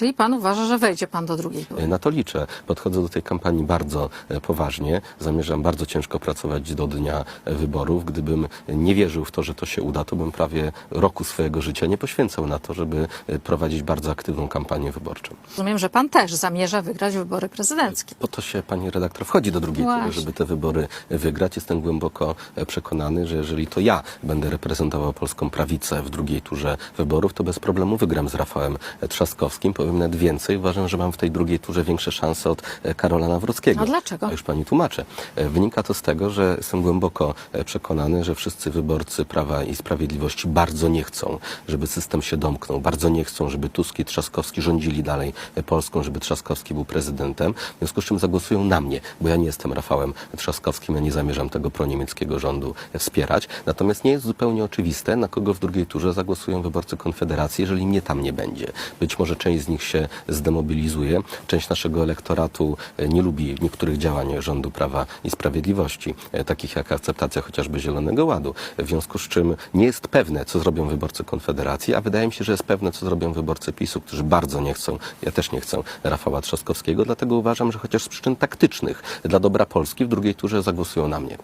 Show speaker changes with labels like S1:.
S1: Czyli pan uważa, że wejdzie pan do drugiej tury?
S2: Na to liczę. Podchodzę do tej kampanii bardzo e, poważnie. Zamierzam bardzo ciężko pracować do dnia e, wyborów. Gdybym nie wierzył w to, że to się uda, to bym prawie roku swojego życia nie poświęcał na to, żeby e, prowadzić bardzo aktywną kampanię wyborczą.
S1: Rozumiem, że pan też zamierza wygrać wybory prezydenckie.
S2: Po to się, pani redaktor, wchodzi do drugiej tury,
S1: Właśnie.
S2: żeby te wybory wygrać. Jestem głęboko e, przekonany, że jeżeli to ja będę reprezentował polską prawicę w drugiej turze wyborów, to bez problemu wygram z Rafałem Trzaskowskim. Powiem nawet więcej. Uważam, że mam w tej drugiej turze większe szanse od e, Karola Nawrockiego.
S1: A dlaczego?
S2: A już pani tłumaczę. E, Wynika to z tego, że jestem głęboko e, przekonany, że wszyscy wyborcy Prawa i Sprawiedliwości bardzo nie chcą, żeby system się domknął. Bardzo nie chcą, żeby Tusk i Trzaskowski rządzili dalej Polską, żeby Trzaskowski był prezydentem. W związku z czym zagłosują na mnie, bo ja nie jestem Rafałem Trzaskowskim, ja nie zamierzam tego proniemieckiego rządu wspierać. Natomiast nie jest zupełnie oczywiste, na kogo w drugiej turze zagłosują wyborcy Konfederacji, jeżeli mnie tam nie będzie. Być może część z nich się zdemobilizuje, część naszego elektoratu e, nie lubi niektórych działań rządu Prawa i Sprawiedliwości, e, takich jak akceptacja chociażby Zielonego Ładu. W związku z czym nie jest pewne, co zrobią wyborcy Konfederacji, a wydaje mi się, że jest pewne, co zrobią wyborcy PiSu, którzy bardzo nie chcą, ja też nie chcę Rafała Trzaskowskiego, dlatego uważam, że chociaż z przyczyn taktycznych dla dobra Polski w drugiej turze zagłosują na mnie.